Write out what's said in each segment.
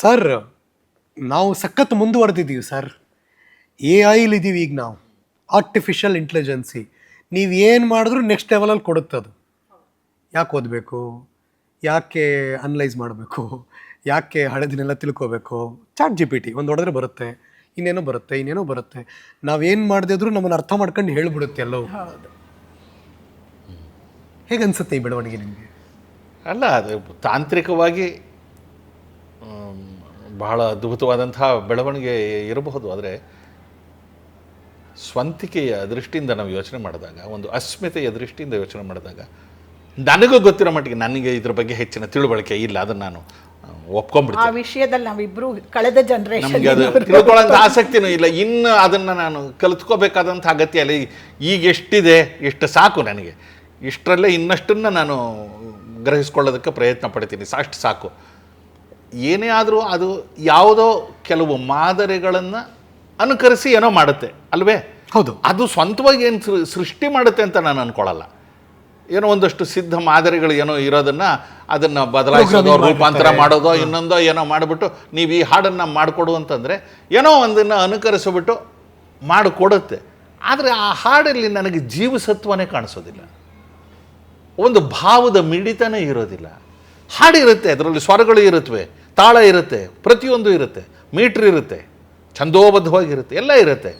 Sir ನಾವು ಸಖತ್ ಮುಂದುವರೆದಿದ್ದೀವಿ sir. A ಐಲಿದ್ದೀವಿ ಈಗ ನಾವು. ಆರ್ಟಿಫಿಷಿಯಲ್ ಇಂಟೆಲಿಜೆನ್ಸಿ ನೀವು ಏನು ಮಾಡಿದ್ರು ನೆಕ್ಸ್ಟ್ ಲೆವೆಲಲ್ಲಿ ಕೊಡುತ್ತೆ ಅದು. ಯಾಕೆ ಓದಬೇಕು? ಯಾಕೆ ಅನಲೈಸ್ ಮಾಡಬೇಕು? ಯಾಕೆ ಹಳೆದಿನೆಲ್ಲ ತಿಳ್ಕೋಬೇಕು? ಚಾಟ್ ಜಿ ಪಿ ಟಿ ಒಂದು ಹೊಡೆದ್ರೆ ಬರುತ್ತೆ. ಇನ್ನೇನೋ ಬರುತ್ತೆ ಇನ್ನೇನೋ ಬರುತ್ತೆ. ನಾವೇನು ಮಾಡದಿದ್ರು ನಮ್ಮನ್ನು ಅರ್ಥ ಮಾಡ್ಕೊಂಡು ಹೇಳ್ಬಿಡುತ್ತೆ ಎಲ್ಲವೂ. ಹೇಗೆ ಅನ್ಸುತ್ತೆ ಈ ಬೆಳವಣಿಗೆ ನಿಮಗೆ? ಅಲ್ಲ ಅದು ತಾಂತ್ರಿಕವಾಗಿ ಬಹಳ ಅದ್ಭುತವಾದಂತಹ ಬೆಳವಣಿಗೆ ಇರಬಹುದು. ಆದರೆ ಸ್ವಂತಿಕೆಯ ದೃಷ್ಟಿಯಿಂದ ನಾವು ಯೋಚನೆ ಮಾಡಿದಾಗ ಒಂದು ಅಸ್ಮಿತೆಯ ದೃಷ್ಟಿಯಿಂದ ಯೋಚನೆ ಮಾಡಿದಾಗ ನನಗೂ ಗೊತ್ತಿರೋ ಮಟ್ಟಿಗೆ ನನಗೆ ಇದ್ರ ಬಗ್ಗೆ ಹೆಚ್ಚಿನ ತಿಳುವಳಿಕೆ ಇಲ್ಲ ಅದನ್ನು ನಾನು ಒಪ್ಕೊಂಡ್ಬಿಡ್ತೀನಿ. ಆ ವಿಷಯದಲ್ಲಿ ನಾವಿಬ್ರು ಕಳೆದ ಜನರೇಷನ್ ನಮಗೆ ಅದು ತಿಳ್ಕೊಳ್ಳೋಂಥ ಆಸಕ್ತಿನೂ ಇಲ್ಲ. ಇನ್ನು ಅದನ್ನು ನಾನು ಕಲಿತ್ಕೋಬೇಕಾದಂಥ ಅಗತ್ಯ ಇಲ್ಲ ಈಗ ಎಷ್ಟಿದೆ ಎಷ್ಟು ಸಾಕು ನನಗೆ. ಇಷ್ಟರಲ್ಲೇ ಇನ್ನಷ್ಟನ್ನು ನಾನು ಗ್ರಹಿಸ್ಕೊಳ್ಳೋದಕ್ಕೆ ಪ್ರಯತ್ನ ಪಡ್ತೀನಿ. ಅಷ್ಟು ಸಾಕು. ಏನೇ ಆದರೂ ಅದು ಯಾವುದೋ ಕೆಲವು ಮಾದರಿಗಳನ್ನು ಅನುಕರಿಸಿ ಏನೋ ಮಾಡುತ್ತೆ ಅಲ್ವೇ? ಹೌದು. ಅದು ಸ್ವಂತವಾಗಿ ಏನು ಸೃಷ್ಟಿ ಮಾಡುತ್ತೆ ಅಂತ ನಾನು ಅನ್ಕೊಳ್ಳಲ್ಲ ಏನೋ ಒಂದಷ್ಟು ಸಿದ್ಧ ಮಾದರಿಗಳು ಏನೋ ಇರೋದನ್ನು ಅದನ್ನು ಬದಲಾಯಿಸೋದೋ ರೂಪಾಂತರ. ಮಾಡೋದೋ ಇನ್ನೊಂದೋ ಏನೋ ಮಾಡಿಬಿಟ್ಟು ನೀವು ಈ ಹಾಡನ್ನು ಮಾಡಿಕೊಡು ಅಂತಂದರೆ ಏನೋ ಒಂದನ್ನು ಅನುಕರಿಸಿಬಿಟ್ಟು ಮಾಡಿಕೊಡುತ್ತೆ. ಆದರೆ ಆ ಹಾಡಲ್ಲಿ ನನಗೆ ಜೀವಸತ್ವನೇ ಕಾಣಿಸೋದಿಲ್ಲ. ಒಂದು ಭಾವದ ಮಿಡಿತನೇ ಇರೋದಿಲ್ಲ. ಹಾಡಿರುತ್ತೆ ಅದರಲ್ಲಿ ಸ್ವರಗಳು ಇರುತ್ತವೆ ತಾಳ ಇರುತ್ತೆ ಪ್ರತಿಯೊಂದು ಇರುತ್ತೆ ಮೀಟ್ರ್ ಇರುತ್ತೆ ಛಂದೋಬದ್ಧವಾಗಿರುತ್ತೆ ಎಲ್ಲ ಇರುತ್ತೆ.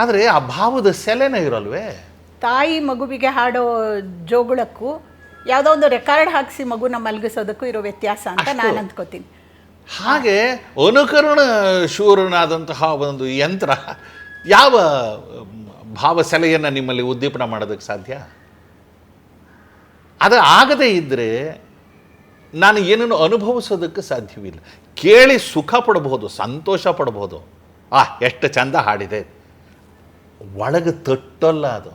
ಆದರೆ ಆ ಭಾವದ ಸೆಲೆನೇ ಇರಲ್ವೇ? ತಾಯಿ ಮಗುವಿಗೆ ಹಾಡೋ ಜೋಗುಳಕ್ಕೂ ಯಾವುದೋ ಒಂದು ರೆಕಾರ್ಡ್ ಹಾಕಿಸಿ ಮಗುನ ಮಲಗಿಸೋದಕ್ಕೂ ಇರೋ ವ್ಯತ್ಯಾಸ ಅಂತ ನಾನು ಅಂದ್ಕೋತೀನಿ. ಹಾಗೆ ಅನುಕರಣ ಶೂರನಾದಂತಹ ಒಂದು ಯಂತ್ರ ಯಾವ ಭಾವ ಸೆಲೆಯನ್ನು ನಿಮ್ಮಲ್ಲಿ ಉದ್ದೀಪನ ಮಾಡೋದಕ್ಕೆ ಸಾಧ್ಯ? ಅದು ಆಗದೇ ಇದ್ದರೆ ನಾನು ಏನನ್ನು ಅನುಭವಿಸೋದಕ್ಕೆ ಸಾಧ್ಯವಿಲ್ಲ. ಕೇಳಿ ಸುಖ ಪಡಬಹುದು ಸಂತೋಷ ಪಡಬಹುದು ಆ ಎಷ್ಟು ಚಂದ ಹಾಡಿದೆ. ಒಳಗೆ ತಟ್ಟಲ್ಲ ಅದು.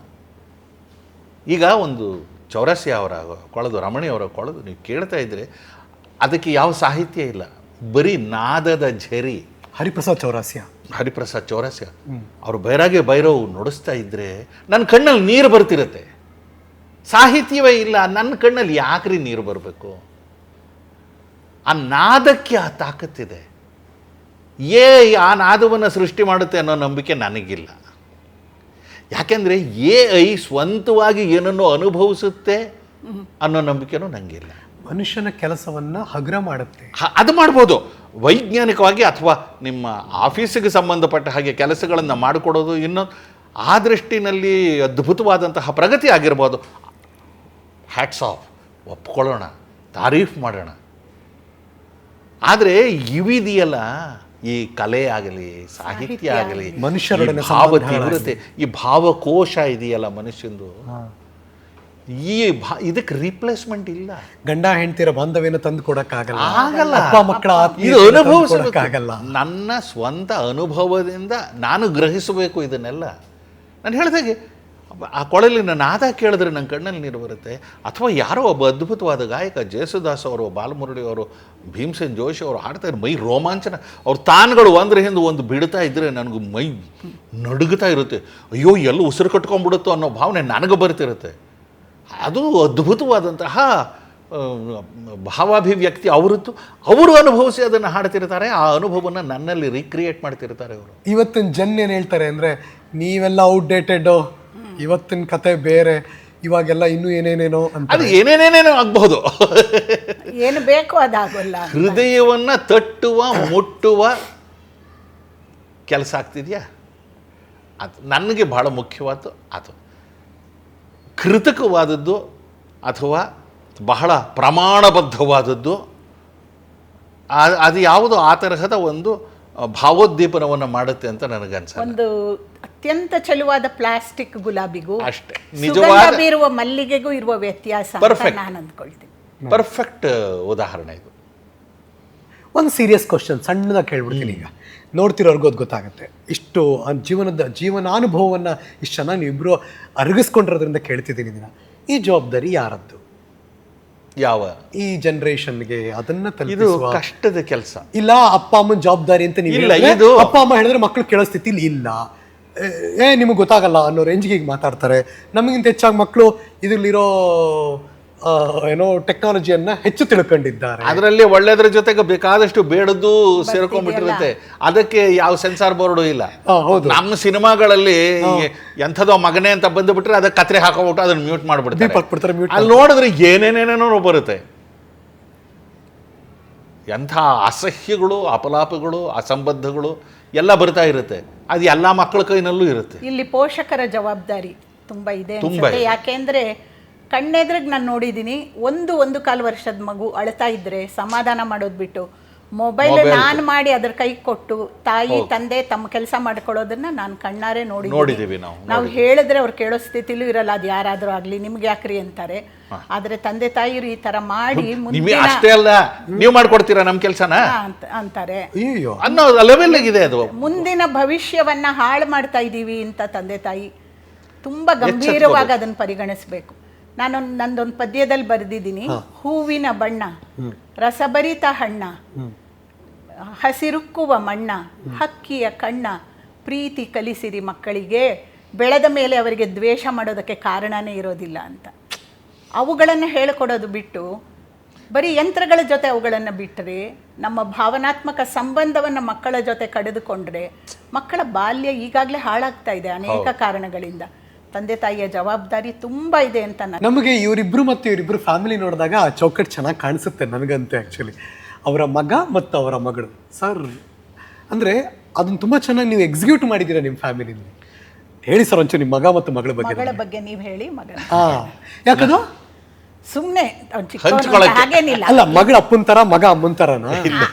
ಈಗ ಒಂದು ಚೌರಸಿ ಅವರ ಕೊಳದು ರಮಣಿ ಅವರ ಕೊಳದು ನೀವು ಕೇಳ್ತಾ ಇದ್ರೆ ಅದಕ್ಕೆ ಯಾವ ಸಾಹಿತ್ಯ ಇಲ್ಲ. ಬರೀ ನಾದದ ಝರಿ. ಹರಿಪ್ರಸಾದ್ ಚೌರಾಸ್ಯ. ಹರಿಪ್ರಸಾದ್ ಚೌರಾಸ್ಯ. ಅವರು ಬೈರಾಗೆ ಬೈರವು ನುಡಿಸ್ತಾ ಇದ್ರೆ ನನ್ನ ಕಣ್ಣಲ್ಲಿ ನೀರು ಬರ್ತಿರುತ್ತೆ. ಸಾಹಿತ್ಯವೇ ಇಲ್ಲ ನನ್ನ ಕಣ್ಣಲ್ಲಿ ಯಾಕ್ರಿ ನೀರು ಬರಬೇಕು? ಆ ನಾದಕ್ಕೆ ಆ ತಾಕತ್ತಿದೆ ಏ ಆ ನಾದವನ್ನು ಸೃಷ್ಟಿ ಮಾಡುತ್ತೆ ಅನ್ನೋ ನಂಬಿಕೆ ನನಗಿಲ್ಲ. ಯಾಕೆಂದರೆ ಏ ಐ ಸ್ವಂತವಾಗಿ ಏನನ್ನು ಅನುಭವಿಸುತ್ತೆ ಅನ್ನೋ ನಂಬಿಕೆನೂ ನನಗಿಲ್ಲ ಮನುಷ್ಯನ ಕೆಲಸವನ್ನು ಹಗ್ರ ಮಾಡುತ್ತೆ. ಅದು ಮಾಡ್ಬೋದು. ವೈಜ್ಞಾನಿಕವಾಗಿ ಅಥವಾ ನಿಮ್ಮ ಆಫೀಸಿಗೆ ಸಂಬಂಧಪಟ್ಟ ಹಾಗೆ ಕೆಲಸಗಳನ್ನು ಮಾಡಿಕೊಡೋದು ಇನ್ನೊಂದು ಆ ದೃಷ್ಟಿನಲ್ಲಿ ಅದ್ಭುತವಾದಂತಹ ಪ್ರಗತಿ ಆಗಿರ್ಬೋದು. Hats off ಒಪ್ಕೊಳ್ಳೋಣ. ತಾರೀಫ್ ಮಾಡೋಣ. ಆದರೆ ಇವಿದೆಯಲ್ಲ ಈ ಕಲೆ ಆಗಲಿ ಸಾಹಿತ್ಯ ಆಗಲಿ ಮನುಷ್ಯರ ಭಾವ ತೀವ್ರತೆ ಈ ಭಾವಕೋಶ ಇದೆಯಲ್ಲ ಮನುಷ್ಯಂದು? ಈ ಭಾ ಇದಕ್ಕೆ ರಿಪ್ಲೇಸ್ಮೆಂಟ್ ಇಲ್ಲ. ಗಂಡ ಹೆಂಡತಿರ ಬಾಂಧವ್ಯನ ತಂದು ಕೊಡಕ್ಕಾಗಲ್ಲ. ಆಗಲ್ಲ. ಅಪ್ಪ ಮಕ್ಕಳ ಇದು ಅನುಭವಿಸೋಕ್ಕಾಗಲ್ಲ ನನ್ನ ಸ್ವಂತ ಅನುಭವದಿಂದ ನಾನು ಗ್ರಹಿಸಬೇಕು ಇದನ್ನೆಲ್ಲ. ನಾನು ಹೇಳಿದಾಗೆ ಆ ಕೊಳಲಿನ ನಾದ ಕೇಳಿದ್ರೆ ನನ್ನ ಕಣ್ಣಲ್ಲಿ ನೀರು ಬರುತ್ತೆ. ಅಥವಾ ಯಾರೋ ಒಬ್ಬ ಅದ್ಭುತವಾದ ಗಾಯಕ ಜೇಸುದಾಸ್ ಅವರು ಬಾಲಮುರಳಿ ಅವರು, ಭೀಮಸೇನ್ ಜೋಶಿ ಅವರು ಹಾಡ್ತಾ ಇದ್ರು. ಮೈ ರೋಮಾಂಚನ. ಅವ್ರ ತಾನ್ಗಳು ಒಂದ್ರ ಹಿಂದೆ ಒಂದು ಬಿಡ್ತಾ ಇದ್ರೆ ನನಗೆ ಮೈ ನಡುಗ್ತಾ ಇರುತ್ತೆ. ಅಯ್ಯೋ, ಎಲ್ಲ ಉಸಿರು ಕಟ್ಕೊಂಡ್ಬಿಡುತ್ತೋ ಅನ್ನೋ ಭಾವನೆ ನನಗೆ ಬರ್ತಿರುತ್ತೆ. ಅದು ಅದ್ಭುತವಾದಂತಹ ಭಾವಾಭಿವ್ಯಕ್ತಿ ಅವರದ್ದು. ಅವರು ಅನುಭವಿಸಿ ಅದನ್ನು ಹಾಡ್ತಿರ್ತಾರೆ. ಆ ಅನುಭವವನ್ನು ನನ್ನಲ್ಲಿ ರೀಕ್ರಿಯೇಟ್ ಮಾಡ್ತಿರ್ತಾರೆ ಅವರು ಇವತ್ತಿನ ಜನ ಏನು ಹೇಳ್ತಾರೆ ಅಂದರೆ, ನೀವೆಲ್ಲ ಔಟ್ಡೇಟೆಡ್ ಇವತ್ತಿನ ಕತೆ ಬೇರೆ ಇವಾಗೆಲ್ಲ ಇನ್ನೂ ಏನೇನೇನೋ ಅಂತ. ಅದು ಏನೇನೇನೇನೋ ಆಗಬಹುದು. ಏನು ಬೇಕೋ ಅದಾಗಲ್ಲ ಹೃದಯವನ್ನ ತಟ್ಟುವ ಮುಟ್ಟುವ ಕೆಲಸ ಆಗ್ತಿದೆಯಾ? ಅದು ನನಗೆ ಬಹಳ ಮುಖ್ಯವಾದ್ದು ಅದು. ಕೃತಕವಾದದ್ದು ಅಥವಾ ಬಹಳ ಪ್ರಮಾಣಬದ್ಧವಾದದ್ದು ಅದು ಯಾವುದು ಆ ತರಹದ ಒಂದು ಭಾವೋದ್ದೀಪನವನ್ನು ಮಾಡುತ್ತೆ ಅಂತ ನನಗನ್ಸ ಒಂದು ಅತ್ಯಂತ ಚೆಲುವಾದ ಪ್ಲಾಸ್ಟಿಕ್ ಗುಲಾಬಿಗೂ ಅಷ್ಟೇ. ಸುಗಂಧ ನಿಜವಾದ ಬೀರುವ ಮಲ್ಲಿಗೆಗೂ ಇರುವ ವ್ಯತ್ಯಾಸ ಅಂತ Perfect. ನಾನು ಅಂದ್ಕೊಳ್ತೀನಿ. ಪರ್ಫೆಕ್ಟ್ ಉದಾಹರಣೆ ಇದು. ಒಂದು ಸೀರಿಯಸ್ ಕ್ವಶನ್ ಸಣ್ಣದಾಗಿ ಕೇಳ್ಬಿಡ್ತೀನಿ ಈಗ. ನೋಡ್ತಿರೋರ್ಗೂ ಅದು ಗೊತ್ತಾಗುತ್ತೆ. ಇಷ್ಟು ಆ ಜೀವನದ ಜೀವನಾನುಭವವನ್ನು ಇಷ್ಟು ಚೆನ್ನಾಗಿ ನೀವಿಬ್ಬರು ಅರಗಿಸ್ಕೊಂಡಿರೋದ್ರಿಂದ ಕೇಳ್ತಿದ್ದೀನಿ ದಿನ. ಈ ಜವಾಬ್ದಾರಿ ಯಾರದ್ದು? ಯಾವ? ಈ ಜನರೇಷನ್ಗೆ ಅದನ್ನ ಇದು ತಲುಪಿಸುವ ಕಷ್ಟದ ಕೆಲಸ. ಇಲ್ಲ ಅಪ್ಪ ಅಮ್ಮನ ಜವಾಬ್ದಾರಿ ಅಂತ ನೀವು ಇಲ್ಲ, ಹೇಳಿದ್ರೆ, ಇದು- ಅಪ್ಪ ಅಮ್ಮ ಹೇಳಿದ್ರೆ ಮಕ್ಕಳು ಕೇಳೋ ಸ್ಥಿತಿಲಿ ಇಲ್ಲ. ಏ, ಏ ನಿಮಗೆ ಗೊತ್ತಾಗಲ್ಲ ಅನ್ನೋ ರೇಂಜ್ಗೆ ಈಗ ಮಾತಾಡ್ತಾರೆ. ನಮಗಿಂತ ಹೆಚ್ಚಾಗಿ ಮಕ್ಕಳು ಇದರಲ್ಲಿರೋ ಏನೋ ಟೆಕ್ನಾಲಜಿಯನ್ನ ಹೆಚ್ಚು ತಿಳ್ಕೊಂಡಿದ್ದಾರೆ. ಅದರಲ್ಲಿ ಒಳ್ಳೇದ್ರ ಜೊತೆಗೆ ಬೇಕಾದಷ್ಟು ಬೇಡದ್ದು ಸೇರ್ಕೊಂಡ್ಬಿಟ್ಟಿರುತ್ತೆ. ಅದಕ್ಕೆ ಯಾವ ಸೆನ್ಸಾರ್ ಬೋರ್ಡು ಇಲ್ಲ. ಹೌದು. ನಮ್ಮ ಸಿನಿಮಾಗಳಲ್ಲಿ ಎಂಥದೋ ಮಗನೇ ಅಂತ ಬಂದುಬಿಟ್ರೆ ಅದಕ್ಕೆ ಕತ್ರೆ ಹಾಕೋಬಿಟ್ಟು ಅದನ್ನ ಮ್ಯೂಟ್ ದೀಪ ಮಾಡ್ಬಿಡ್ತಾರೆ ಅಲ್ಲಿ ನೋಡಿದ್ರೆ ಏನೇನೇನೇನೋ ಬರುತ್ತೆ. ಎಂಥ ಅಸಹ್ಯಗಳು ಅಪಲಾಪಗಳು ಅಸಂಬದ್ಧಗಳು ಎಲ್ಲ ಬರ್ತಾ ಇರುತ್ತೆ. ಅದು ಎಲ್ಲ ಮಕ್ಕಳ ಕೈನಲ್ಲೂ ಇರುತ್ತೆ. ಇಲ್ಲಿ ಪೋಷಕರ ಜವಾಬ್ದಾರಿ ತುಂಬ ಇದೆ ಅಂತ ಅನ್ಸುತ್ತೆ ಯಾಕೆಂದ್ರೆ ಕಣ್ಣೆದ್ರಿಗೆ ನಾನು ನೋಡಿದ್ದೀನಿ ಒಂದು ಒಂದು ಕಾಲು ವರ್ಷದ ಮಗು ಅಳ್ತಾ ಇದ್ರೆ ಸಮಾಧಾನ ಮಾಡೋದು ಬಿಟ್ಟು ಮೊಬೈಲ್ ನಾನು ಮಾಡಿ ಅದ್ರ ಕೈ ಕೊಟ್ಟು ತಾಯಿ ತಂದೆ ತಮ್ಮ ಕೆಲಸ ಮಾಡ್ಕೊಳ್ಳೋದನ್ನ ನಾನು ಕಣ್ಣಾರೆ ನೋಡಿ ನೋಡಿದೀವಿ ನಾವು ನಾವು ಹೇಳಿದ್ರೆ ಅವ್ರು ಕೇಳೋ ಸ್ಥಿತಿಲೂ ಇರಲ್ಲ ಅದು ಯಾರಾದ್ರೂ ಆಗಲಿ ನಿಮ್ಗೆ ಯಾಕ್ರಿ ಅಂತಾರೆ. ಆದ್ರೆ ತಂದೆ ತಾಯಿರು ಈ ತರ ಮಾಡಿ ನಿಮಗೆ ಅಷ್ಟೇ ಅಲ್ಲ ನೀವು ಮಾಡ್ಕೊಡ್ತೀರಾ ನಮ್ಮ ಕೆಲಸನ? ಅಂತ- ಅಂತಾರೆ. ಅಯ್ಯೋ ಅನ್ನೋ ಲೆವೆಲ್ ಇದೆ ಅದು. ಮುಂದಿನ ಭವಿಷ್ಯವನ್ನ ಹಾಳು ಮಾಡ್ತಾ ಇದ್ದೀವಿ ಅಂತ ತಂದೆ ತಾಯಿ ತುಂಬಾ ಗಂಭೀರವಾಗಿ ಅದನ್ನ ಪರಿಗಣಿಸಬೇಕು. ನಾನು ನಂದೊಂದು ಪದ್ಯದಲ್ಲಿ ಬರೆದಿದ್ದೀನಿ. ಹೂವಿನ ಬಣ್ಣ ರಸಭರಿತ ಹಣ್ಣ ಹಸಿರುಕ್ಕುವ ಮಣ್ಣ ಹಕ್ಕಿಯ ಕಣ್ಣ ಪ್ರೀತಿ ಕಲಿಸಿರಿ ಮಕ್ಕಳಿಗೆ. ಬೆಳೆದ ಮೇಲೆ ಅವರಿಗೆ ದ್ವೇಷ ಮಾಡೋದಕ್ಕೆ ಕಾರಣನೇ ಇರೋದಿಲ್ಲ ಅಂತ. ಅವುಗಳನ್ನು ಹೇಳಿಕೊಡೋದು ಬಿಟ್ಟು ಬರೀ ಯಂತ್ರಗಳ ಜೊತೆ ಅವುಗಳನ್ನು ಬಿಟ್ಟರೆ ನಮ್ಮ ಭಾವನಾತ್ಮಕ ಸಂಬಂಧವನ್ನು ಮಕ್ಕಳ ಜೊತೆ ಕಡಿದುಕೊಂಡ್ರೆ ಮಕ್ಕಳ ಬಾಲ್ಯ ಈಗಾಗಲೇ ಹಾಳಾಗ್ತಾ ಇದೆ ಅನೇಕ ಕಾರಣಗಳಿಂದ. ತಂದೆ ತಾಯಿಯ ಜವಾಬ್ದಾರಿ ತುಂಬ ಇದೆ ಅಂತ ನಾನು ನಮಗೆ ಇವರಿಬ್ರು ಮತ್ತು ಇವರಿಬ್ರು ಫ್ಯಾಮಿಲಿ ನೋಡಿದಾಗ ಆ ಚೌಕಟ್ ಚೆನ್ನಾಗಿ ಕಾಣಿಸುತ್ತೆ ನನಗಂತೆ ಆ್ಯಕ್ಚುಲಿ ಅವರ ಮಗ ಮತ್ತು ಅವರ ಮಗಳು. ಸರ್ ಅಂದರೆ ಅದನ್ನ ತುಂಬ ಚೆನ್ನಾಗಿ ನೀವು ಎಕ್ಸಿಕ್ಯೂಟ್ ಮಾಡಿದ್ದೀರಾ ನಿಮ್ಮ ಫ್ಯಾಮಿಲಿ ಹೇಳಿ ಸರ್ ಒಂಚೂರು ನಿಮ್ಮ ಮಗ ಮತ್ತು ಮಗಳ ಬಗ್ಗೆ ಮಗಳ ಬಗ್ಗೆ ನೀವು ಹೇಳಿ ಮಗನ ಹಾಂ ಯಾಕದು? ಸುಮ್ಮನೆ ಹಂಚ್ಕೊಳಕ್ಕೆ. ಹಾಗೇನಿಲ್ಲ. ಅಲ್ಲ ಮಗಳ ಅಪ್ಪನ ತರ ಮಗ ಅಮ್ಮನ ತರನ?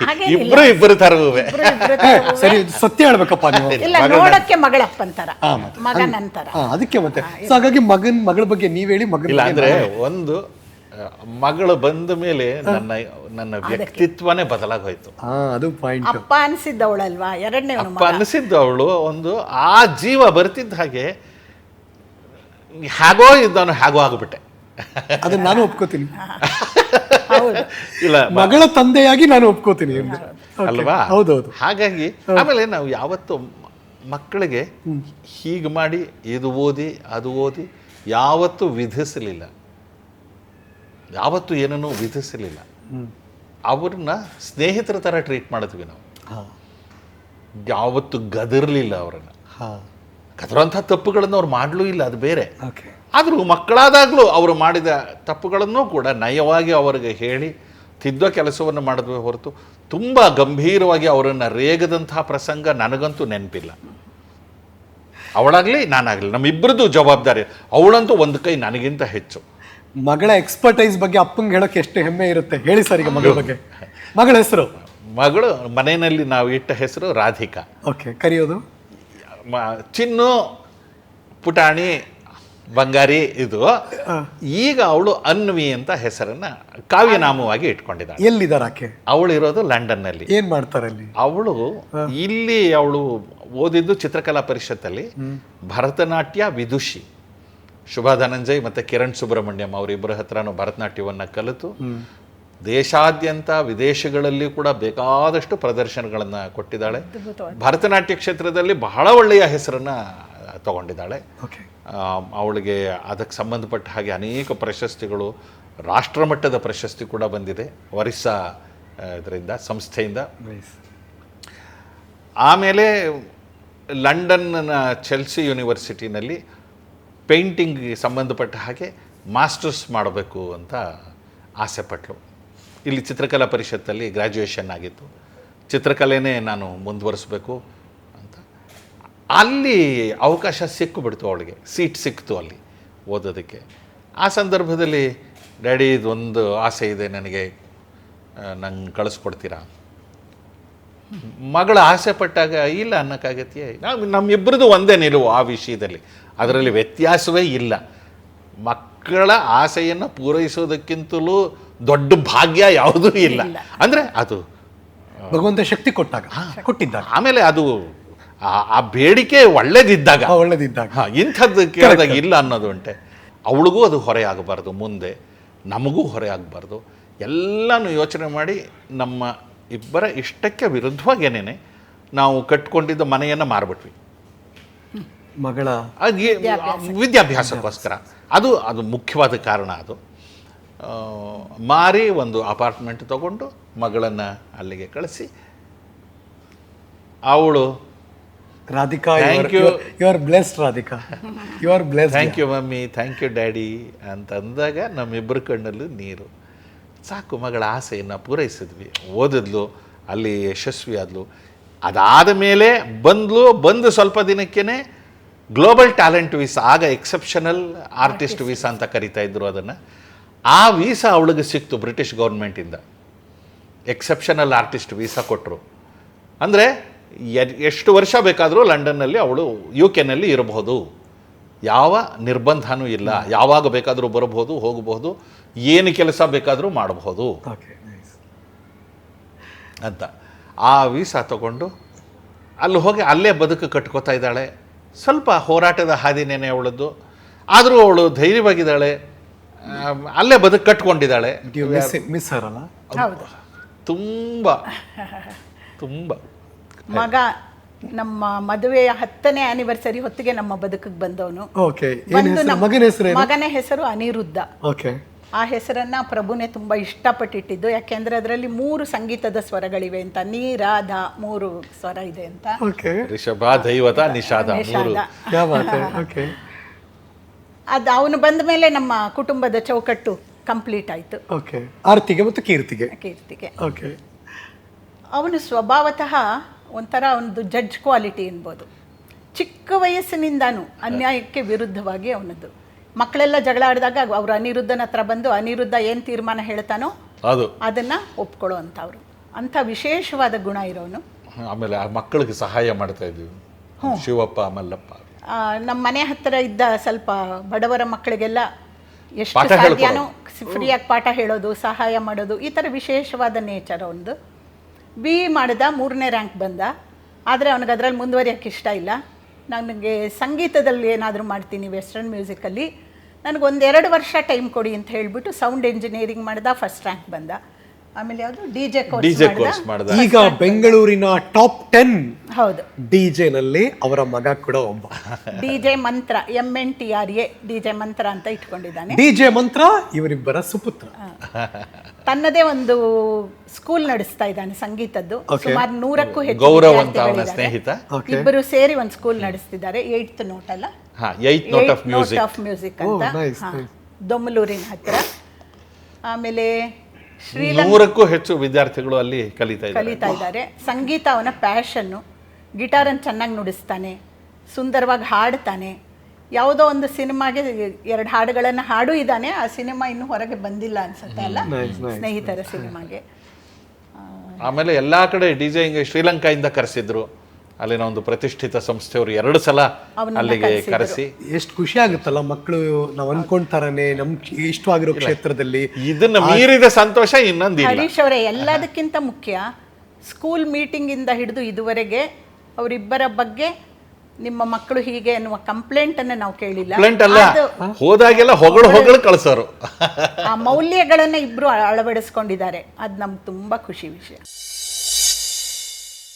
ಹಾಗೇನಿಲ್ಲ. ಇಬ್ರು ತರವೇ ಇಬ್ರು ಇಬ್ರು ಏ, ಸರಿ ಸತ್ಯ ಹೇಳ್ಬೇಕಪ್ಪ ನೀವು. ಇಲ್ಲ ನೋಡಕ್ಕೆ ಮಗಳಪ್ಪಂತರ ಮತ್ತೆ. ಮಗನಂತರ ಹಾ ಅದಕ್ಕೆ ಮತ್ತೆ. ಸೊ ಹಾಗಾಗಿ ಮಗನ್ ಮಗಳ ಬಗ್ಗೆ ನೀವ್ ಹೇಳಿ ಮಗನ ಇಲ್ಲ ಅಂದ್ರೆ ಒಂದು ಆ, ಮಗಳು ಬಂದ ಮೇಲೆ ನನ್ನ ನನ್ನ ವ್ಯಕ್ತಿತ್ವನೇ ಬದಲಾಗೋಯ್ತು ಹಾ ಅದು ಪಾಯಿಂಟ್ ಅಪ್ಪ ಅನ್ಸಿದ್ದವಳಲ್ವಾ? ಎರಡನೇ ಅಪ್ಪ ಅನಿಸಿದ್ದು ಅವಳು ಒಂದು ಆ ಜೀವ ಬರ್ತಿದ್ದ ಹಾಗೆ ಹೇಗೋ ಇದ್ದವನು ಹೇಗೋ ಆಗ್ಬಿಟ್ಟೆ. ಅದನ್ನ ನಾನು ಒಪ್ಕೋತೀನಿ. ಹೌದು. ಇಲ್ಲ ಮಗಳ ತಂದೆಯಾಗಿ ನಾನು ಒಪ್ಕೋತೀನಿ. ಅಲ್ವಾ? ಹೌದೌದು. ಹಾಗಾಗಿ ಆಮೇಲೆ ನಾವು ಯಾವತ್ತು ಮಕ್ಕಳಿಗೆ ಹೀಗೆ ಮಾಡಿ ಇದು ಓದಿ ಅದು ಓದಿ ಯಾವತ್ತೂ ವಿಧಿಸಲಿಲ್ಲ. ಯಾವತ್ತೂ ಏನನ್ನೂ ವಿಧಿಸಲಿಲ್ಲ. ಅವ್ರನ್ನ ಸ್ನೇಹಿತರ ಥರ ಟ್ರೀಟ್ ಮಾಡಿದ್ವಿ ನಾವು. ಹಾ. ಯಾವತ್ತು ಗದರ್ಲಿಲ್ಲ ಅವರನ್ನ. ಹಾ ಗದರಂಥ ತಪ್ಪುಗಳನ್ನು ಅವ್ರು ಮಾಡಲೂ ಇಲ್ಲ ಅದು ಬೇರೆ. ಆದರೂ ಮಕ್ಕಳಾದಾಗಲೂ ಅವರು ಮಾಡಿದ ತಪ್ಪುಗಳನ್ನು ಕೂಡ ನಯವಾಗಿ ಅವರಿಗೆ ಹೇಳಿ ತಿದ್ದೋ ಕೆಲಸವನ್ನು ಮಾಡಿದ್ವಿ ಹೊರತು ತುಂಬ ಗಂಭೀರವಾಗಿ ಅವರನ್ನು ರೇಗದಂಥ ಪ್ರಸಂಗ ನನಗಂತೂ ನೆನಪಿಲ್ಲ. ಅವಳಾಗಲಿ ನಾನಾಗಲಿ ನಮ್ಮಿಬ್ಬರದ್ದು ಜವಾಬ್ದಾರಿ ಅವಳಂತೂ ಒಂದು ಕೈ ನನಗಿಂತ ಹೆಚ್ಚು. ಮಗಳ ಎಕ್ಸ್ಪರ್ಟೈಸ್ ಬಗ್ಗೆ ಅಪ್ಪಂಗೆ ಹೇಳೋಕೆ ಎಷ್ಟು ಹೆಮ್ಮೆ ಇರುತ್ತೆ? ಹೇಳಿ ಸರ್ ಈಗ ಮಗಳ ಬಗ್ಗೆ. ಮಗಳ ಹೆಸರು? ಮಗಳು ಮನೆಯಲ್ಲಿ ನಾವು ಇಟ್ಟ ಹೆಸರು ರಾಧಿಕಾ. ಓಕೆ ಕರೆಯೋದು? ಚಿನ್ನು ಪುಟಾಣಿ ಬಂಗಾರಿ ಇದು ಈಗ ಅವಳು ಅನ್ವಿ ಅಂತ ಹೆಸರನ್ನ ಕಾವ್ಯನಾಮವಾಗಿ ಇಟ್ಕೊಂಡಿದ್ದಾಳೆ. ಎಲ್ಲಿದ್ದಾರೆ ಆಕೆ? ಅವಳು ಇರೋದು ಲಂಡನ್ನಲ್ಲಿ ಏನ್ ಮಾಡ್ತಾರೆ ಅಲ್ಲಿ? ಅವಳು ಇಲ್ಲಿ ಅವಳು ಓದಿದ್ದು ಚಿತ್ರಕಲಾ ಪರಿಷತ್ತಲ್ಲಿ ಭರತನಾಟ್ಯ ವಿದುಷಿ. ಶುಭಾ ಧನಂಜಯ್ ಮತ್ತು ಕಿರಣ್ ಸುಬ್ರಹ್ಮಣ್ಯಂ ಅವರಿಬ್ಬರ ಹತ್ರನೂ ಭರತನಾಟ್ಯವನ್ನು ಕಲಿತು ದೇಶಾದ್ಯಂತ ವಿದೇಶಗಳಲ್ಲಿ ಕೂಡ ಬೇಕಾದಷ್ಟು ಪ್ರದರ್ಶನಗಳನ್ನು ಕೊಟ್ಟಿದ್ದಾಳೆ. ಭರತನಾಟ್ಯ ಕ್ಷೇತ್ರದಲ್ಲಿ ಬಹಳ ಒಳ್ಳೆಯ ಹೆಸರನ್ನು ತಗೊಂಡಿದ್ದಾಳೆ. ಓಕೆ. ಅವಳಿಗೆ ಅದಕ್ಕೆ ಸಂಬಂಧಪಟ್ಟ ಹಾಗೆ ಅನೇಕ ಪ್ರಶಸ್ತಿಗಳು ರಾಷ್ಟ್ರಮಟ್ಟದ ಪ್ರಶಸ್ತಿ ಕೂಡ ಬಂದಿದೆ. ಒರಿಸ್ಸಾ ಇದರಿಂದ ಸಂಸ್ಥೆಯಿಂದ. ಆಮೇಲೆ ಲಂಡನ್ನ ಚೆಲ್ಸಿ ಯೂನಿವರ್ಸಿಟಿನಲ್ಲಿ ಪೇಂಟಿಂಗ್ಗೆ ಸಂಬಂಧಪಟ್ಟ ಹಾಗೆ ಮಾಸ್ಟರ್ಸ್ ಮಾಡಬೇಕು ಅಂತ ಆಸೆ ಪಟ್ಟಳು ಇಲ್ಲಿ ಚಿತ್ರಕಲಾ ಪರಿಷತ್ತಲ್ಲಿ ಗ್ರ್ಯಾಜುಯೇಷನ್ ಆಗಿತ್ತು. ಚಿತ್ರಕಲೆನೇ ನಾನು ಮುಂದುವರಿಸಬೇಕು ಅಂತ. ಅಲ್ಲಿ ಅವಕಾಶ ಸಿಕ್ಕಿಬಿಡ್ತು ಅವಳಿಗೆ ಸೀಟ್ ಸಿಕ್ತು ಅಲ್ಲಿ ಓದೋದಕ್ಕೆ. ಆ ಸಂದರ್ಭದಲ್ಲಿ, ಡ್ಯಾಡಿ, ಇದೊಂದು ಆಸೆ ಇದೆ ನನಗೆ ನಂಗೆ ಕಳಿಸ್ಕೊಡ್ತೀರಾ? ಮಗಳ ಆಸೆ ಪಟ್ಟಾಗ, ಇಲ್ಲ ಅನ್ನೋಕ್ಕಾಗತ್ತೆ ನಾವು ನಮ್ಮಿಬ್ಬರದು ಒಂದೇ ನಿಲುವು ಆ ವಿಷಯದಲ್ಲಿ. ಅದರಲ್ಲಿ ವ್ಯತ್ಯಾಸವೇ ಇಲ್ಲ. ಮಕ್ಕಳ ಆಸೆಯನ್ನು ಪೂರೈಸೋದಕ್ಕಿಂತಲೂ ದೊಡ್ಡ ಭಾಗ್ಯ ಯಾವುದೂ ಇಲ್ಲ. ಅಂದರೆ ಅದು ಭಗವಂತ ಶಕ್ತಿ ಕೊಟ್ಟಾಗ ಕೊಟ್ಟಿದ್ದಾಗ. ಆಮೇಲೆ ಅದು ಆ- ಆ ಬೇಡಿಕೆ ಒಳ್ಳೇದಿದ್ದಾಗ. ಒಳ್ಳೇದಿದ್ದಾಗ. ಇಂಥದ್ದು ಕೇಳಿದಾಗ ಇಲ್ಲ ಅನ್ನೋದು ಉಂಟೆ. ಅವಳಿಗೂ ಅದು ಹೊರೆ ಆಗಬಾರ್ದು ಮುಂದೆ. ನಮಗೂ ಹೊರೆ ಆಗಬಾರ್ದು. ಎಲ್ಲನೂ ಯೋಚನೆ ಮಾಡಿ ನಮ್ಮ ಇಬ್ಬರ ಇಷ್ಟಕ್ಕೆ ವಿರುದ್ಧವಾಗೇನೇನೆ ನಾವು ಕಟ್ಕೊಂಡಿದ್ದ ಮನೆಯನ್ನು ಮಾರ್ಬಿಟ್ವಿ. ಮಗಳ ವಿದ್ಯಾಭ್ಯಾಸಕ್ಕೋಸ್ಕರ. ಅದು ಅದು ಮುಖ್ಯವಾದ ಕಾರಣ ಅದು. ಮಾರಿ ಒಂದು ಅಪಾರ್ಟ್ಮೆಂಟ್ ತಗೊಂಡು ಮಗಳನ್ನು ಅಲ್ಲಿಗೆ ಕಳಿಸಿ. ಅವಳು Radhika thank you you are blessed Radhika. You are bless thank you mummy. Thank you daddy ಅಂತ ಅಂದಾಗ ನಮ್ಮಿಬ್ಬರ ಕಣ್ಣಲ್ಲೂ ನೀರು. ಸಾಕು ಮಗಳ ಆಸೆಯನ್ನು ಪೂರೈಸಿದ್ವಿ. ಓದಿದ್ಲು ಅಲ್ಲಿ ಯಶಸ್ವಿ ಆದ್ಲು ಅದಾದ ಮೇಲೆ ಬಂದ್ಲು ಬಂದು ಸ್ವಲ್ಪ ದಿನಕ್ಕೇ ಗ್ಲೋಬಲ್ ಟ್ಯಾಲೆಂಟ್ ವೀಸಾ ಆಗ ಎಕ್ಸೆಪ್ಷನಲ್ ಆರ್ಟಿಸ್ಟ್ ವೀಸಾ ಅಂತ ಕರಿತಾ ಇದ್ರು ಅದನ್ನು. ಆ ವೀಸಾ ಅವಳಿಗೆ ಸಿಕ್ತು ಬ್ರಿಟಿಷ್ ಗೌರ್ಮೆಂಟಿಂದ. ಎಕ್ಸೆಪ್ಷನಲ್ ಆರ್ಟಿಸ್ಟ್ ವೀಸಾ ಕೊಟ್ಟರು ಅಂದರೆ ಎಷ್ಟು ವರ್ಷ ಬೇಕಾದರೂ ಲಂಡನ್ನಲ್ಲಿ ಅವಳು ಯು ಕೆನಲ್ಲಿ ಇರಬಹುದು. ಯಾವ ನಿರ್ಬಂಧನೂ ಇಲ್ಲ. ಯಾವಾಗ ಬೇಕಾದರೂ ಬರಬಹುದು ಹೋಗಬಹುದು ಏನು ಕೆಲಸ ಬೇಕಾದರೂ ಮಾಡಬಹುದು. ಅಂತ. ಆ ವೀಸಾ ತಗೊಂಡು ಅಲ್ಲಿ ಹೋಗಿ ಅಲ್ಲೇ ಬದುಕು ಕಟ್ಕೋತಾ ಇದ್ದಾಳೆ. ಸ್ವಲ್ಪ ಹೋರಾಟದ ಹಾದಿನೇನೆ ಅವಳದ್ದು. ಆದರೂ ಅವಳು ಧೈರ್ಯವಾಗಿದ್ದಾಳೆ. ಅಲ್ಲೇ ಬದುಕು ಕಟ್ಕೊಂಡಿದ್ದಾಳೆ. ತುಂಬಾ ಮಿಸ್ ಹೌದು. ತುಂಬ ತುಂಬ. ಮಗ ನಮ್ಮ ಮದುವೆಯ ಹತ್ತನೇ ಆನಿವರ್ಸರಿ ಹೊತ್ತಿಗೆ ನಮ್ಮ ಬದುಕಿಗೆ ಬಂದವನು. ಮಗನ ಹೆಸರು ಏನು? ಮಗನ ಹೆಸರು ಅನಿರುದ್ಧ. ಓಕೆ ಆ ಹೆಸರನ್ನ ಪ್ರಭುನೇ ತುಂಬಾ ಇಷ್ಟಪಟ್ಟಿಟ್ಟಿದ್ದು. ಯಾಕೆಂದ್ರೆ ಅದರಲ್ಲಿ ಮೂರು ಸಂಗೀತದ ಸ್ವರಗಳಿವೆ ಅಂತ. ನೀ ರಾಧ ಮೂರು ಸ್ವರ ಇದೆ ಅಂತ. ಓಕೆ ರಿಷಭ ದೈವತ ನಿಷಾದ ಮೂರು ನಿಷಾದ ಯಾ ಬಾತ್ ಓಕೆ ಅದು ಅವನು ಬಂದ ಮೇಲೆ ನಮ್ಮ ಕುಟುಂಬದ ಚೌಕಟ್ಟು ಕಂಪ್ಲೀಟ್ ಆಯಿತು. ಓಕೆ. ಆರ್ತಿಗೆ ಮತ್ತು ಕೀರ್ತಿಗೆ? ಕೀರ್ತಿಗೆ. ಓಕೆ. ಅವನು ಸ್ವಭಾವತಃ ಒಂಥರ ಒಂದು ಜಡ್ಜ್ ಕ್ವಾಲಿಟಿ ಎನ್ಬೋದು. ಚಿಕ್ಕ ವಯಸ್ಸಿನಿಂದಾನು ಅನ್ಯಾಯಕ್ಕೆ ವಿರುದ್ಧವಾಗಿ ಅವನದ್ದು ಮಕ್ಕಳೆಲ್ಲ ಜಗಳ ಆಡಿದಾಗ ಅವರು ಅನಿರುದ್ಧನ ಹತ್ರ ಬಂದು ಅನಿರುದ್ಧ ಏನು ತೀರ್ಮಾನ ಹೇಳ್ತಾನೋ ಅದು. ಅದನ್ನು ಒಪ್ಕೊಳ್ಳೋ ಅಂಥವ್ರು. ಅಂಥ ವಿಶೇಷವಾದ ಗುಣ ಇರೋನು. ಆಮೇಲೆ ಆ ಮಕ್ಕಳಿಗೆ ಸಹಾಯ ಮಾಡ್ತಾ ಇದ್ವಿ. ಶಿವಪ್ಪ ಮಲ್ಲಪ್ಪ. ನಮ್ಮ ಮನೆ ಹತ್ತಿರ ಇದ್ದ ಸ್ವಲ್ಪ ಬಡವರ ಮಕ್ಕಳಿಗೆಲ್ಲ ಎಷ್ಟು ಸಾಧ್ಯನೋ ಫ್ರೀಯಾಗಿ ಪಾಠ ಹೇಳೋದು ಸಹಾಯ ಮಾಡೋದು ಈ ಥರ ವಿಶೇಷವಾದ ನೇಚರ್ ಒಂದು. ಬಿ ಮಾಡಿದ ಮೂರನೇ ರ್ಯಾಂಕ್ ಬಂದ. ಆದರೆ ಅವನಿಗೆ ಅದರಲ್ಲಿ ಮುಂದುವರಿಯೋಕ್ಕೆ ಇಷ್ಟ ಇಲ್ಲ. ನನಗೆ ಸಂಗೀತದಲ್ಲಿ ಏನಾದರೂ ಮಾಡ್ತೀನಿ ವೆಸ್ಟರ್ನ್ ಮ್ಯೂಸಿಕಲ್ಲಿ ನನಗೆ ಒಂದೆರಡು ವರ್ಷ ಟೈಮ್ ಕೊಡಿ ಅಂತ ಹೇಳಿಬಿಟ್ಟು ಸೌಂಡ್ ಇಂಜಿನಿಯರಿಂಗ್ ಮಾಡಿದ ಫಸ್ಟ್ ರ್ಯಾಂಕ್ ಬಂದ. ಆಮೇಲೆ ಯಾವುದು? D J D course J ಮಾಡ್ದ? ಕೋರ್ಸ್ ಮಾಡಿದ. ಈಗ ಬೆಂಗಳೂರಿನ ಟಾಪ್ ಟೆನ್ ಹೌದು. ಡಿ ನಲ್ಲಿ ಅವರ ಮಗ ಕೂಡ ಒಬ್ಬ. D J Mantra M N T R A D J Mantra ಅಂತ ಇಟ್ಕೊಂಡಿದ್ದಾನೆ. ಡಿ ಜೆ ಮಂತ್ರ ಇವರಿಬ್ಬರ ಸುಪುತ್ರ. ತನ್ನದೇ ಒಂದು ಸ್ಕೂಲ್ ನಡೆಸ್ತಾ ಇದ್ದಾನೆ ಸಂಗೀತದ್ದು. ಸುಮಾರು ನೂರಕ್ಕೂ ಹೆಚ್ಚು ಗೌರವ್ ಅಂತ ಅವನ. ಸ್ನೇಹಿತ. ಇಬ್ಬರು ಸೇರಿ ಒಂದು ಸ್ಕೂಲ್ ನಡೆಸ್ತಿದ್ದಾರೆ ಏಯ್ತ್ ನೋಟ್ ಅಲ್ಲ? Note of music of music ಅಂತ. ದೊಮ್ಮಲೂರಿನ ಹತ್ರ. ಆಮೇಲೆ ನೂರಕ್ಕೂ ಹೆಚ್ಚು ವಿದ್ಯಾರ್ಥಿಗಳು ಅಲ್ಲಿ ಕಲಿತಾ ಇದ್ದಾರೆ. ಕಲಿತಾ ಇದ್ದಾರೆ. ಸಂಗೀತ ಅವನ ಪ್ಯಾಷನ್ನು. ಗಿಟಾರನ್ನು ಚೆನ್ನಾಗಿ ನುಡಿಸ್ತಾನೆ. ಸುಂದರವಾಗಿ ಹಾಡ್ತಾನೆ. ಯಾವುದೋ ಒಂದು ಸಿನಿಮಾಗೆ ಎರಡು ಹಾಡುಗಳನ್ನು ಹಾಡು ಇದ್ದಾನೆ. ಆ ಸಿನಿಮಾ ಇನ್ನೂ ಹೊರಗೆ ಬಂದಿಲ್ಲ ಅನ್ಸುತ್ತೆ ಅಲ್ಲ. ಸ್ನೇಹಿತರ ಸಿನಿಮಾಗೆ. ಆಮೇಲೆ ಎಲ್ಲಾ ಕಡೆ ಡಿಜೆ ಶ್ರೀಲಂಕಾ ಹಿಂಗೆ ಶ್ರೀಲಂಕಾಯಿಂದ ಕರೆಸಿದ್ರು. ಅಲ್ಲಿನ ಒಂದು ಪ್ರತಿಷ್ಠಿತ ಸಂಸ್ಥೆಯವರು ಎರಡು ಸಲ ಅಲ್ಲಿಗೆ ಕರೆಸಿ. ಎಷ್ಟು ಖುಷಿ ಆಗುತ್ತಲ್ಲ ಮಕ್ಕಳು ನಾವು ಅನ್ಕೊಂತಾರನೆ ನಮ್ ಇಷ್ಟವಾಗಿರೋ ಕ್ಷೇತ್ರದಲ್ಲಿ. ಇದನ್ನ ಮೀರಿದ ಸಂತೋಷ ಇನ್ನೊಂದು ಹರೀಶ್ ಅವರೇ ಎಲ್ಲದಕ್ಕಿಂತ ಮುಖ್ಯ ಸ್ಕೂಲ್ ಮೀಟಿಂಗ್ ಇಂದ ಹಿಡಿದು ಇದುವರೆಗೆ ಅವರಿಬ್ಬರ ಬಗ್ಗೆ ನಿಮ್ಮ ಮಕ್ಕಳು ಹೀಗೆ ಅನ್ನುವ ಕಂಪ್ಲೇಂಟ್ ಅನ್ನ ನಾವು ಕೇಳಿಲ್ಲ. ಕಂಪ್ಲೇಂಟ್ ಅಲ್ಲ ಹೋದಾಗೆಲ್ಲ ಹೊಗಳು ಹೊಗಳು ಕಳ್ಸೋರು. ಆ ಮೌಲ್ಯಗಳನ್ನ ಇಬ್ರು ಅಳವಡಿಸ್ಕೊಂಡಿದ್ದಾರೆ. ಅದು ನಮ್ಗೆ ತುಂಬಾ ಖುಷಿ ವಿಷಯ.